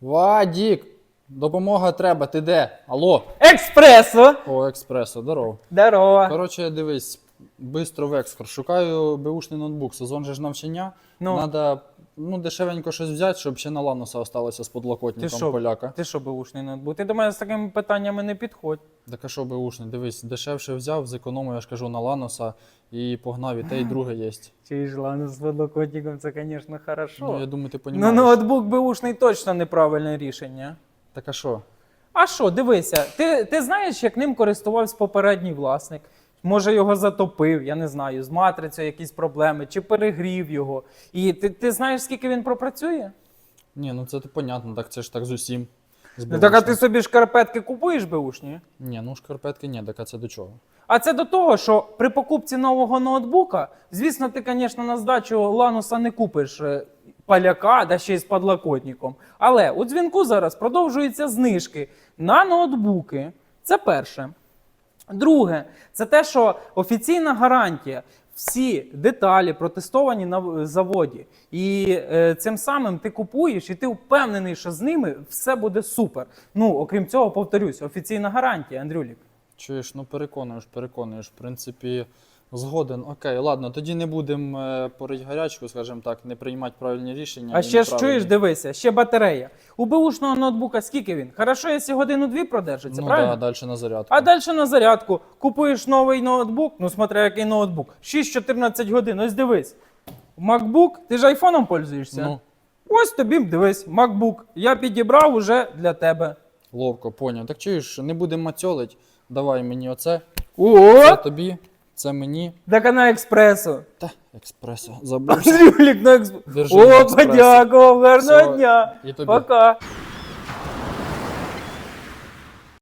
Вадік, допомога треба, ти де? Алло? Експресо! О, експресо, здорово. Здорово. Коротше, дивись, бистро в екскор. Шукаю беушний ноутбук. Сезон же ж навчання. Ну. Надо ну, дешевенько щось взяти, щоб ще на Лануса осталося з Ти подлокотником що? поляка. Ти що, беушний ноутбук? Ти до мене з такими питаннями не підходь. Так а що беушний? Дивись, дешевше взяв, зекономив, я ж кажу, на Лануса і погнав, і те, і друге є. Чи ж ладно, з подлокотником, це, звісно, хорошо. Ну, я думаю, ти Ну, ноутбук беушний точно неправильне рішення. Так а що? А що, дивися, ти, ти знаєш, як ним користувався попередній власник? Може, його затопив, я не знаю, з матрицею якісь проблеми, чи перегрів його. І ти, ти знаєш, скільки він пропрацює? Ні, ну це то понятно, так це ж так з усім. З Ну, так а ти собі шкарпетки купуєш беушні? Ні, ну шкарпетки ні, так а це до чого? А це до того, що при покупці нового ноутбука, звісно, ти, звісно, на здачу Лануса не купиш е, паляка, да ще й з подлокотником. Але у дзвінку зараз продовжуються знижки на ноутбуки. Це перше. Друге, це те, що офіційна гарантія. Всі деталі протестовані на заводі, і е, цим самим ти купуєш, і ти впевнений, що з ними все буде супер. Ну окрім цього, повторюсь, офіційна гарантія, Андрюлік. Чуєш, ну переконуєш, переконуєш. В принципі, згоден. Окей, ладно, тоді не будемо е, порить гарячку, скажімо так, не приймати правильні рішення. А ще ж чуєш, дивися, ще батарея. У бушного ноутбука скільки він? Хорошо, якщо годину-дві продержиться, Ну правильно? да, далі на зарядку. А далі на зарядку. Купуєш новий ноутбук, ну смотря який ноутбук. 6-14 годин, ось дивись. MacBook, ти ж айфоном пользуєшся? Ну, Ось тобі дивись, MacBook. Я підібрав уже для тебе. ловко, поняв. Так чуєш, не будемо мацьолить. Давай мені оце. О! Це тобі, це мені. Так а на експресо. Та, експресо. Забувся. Андрюлік на. Держи на О, експресо. подякував, гарного дня. і тобі. Пока.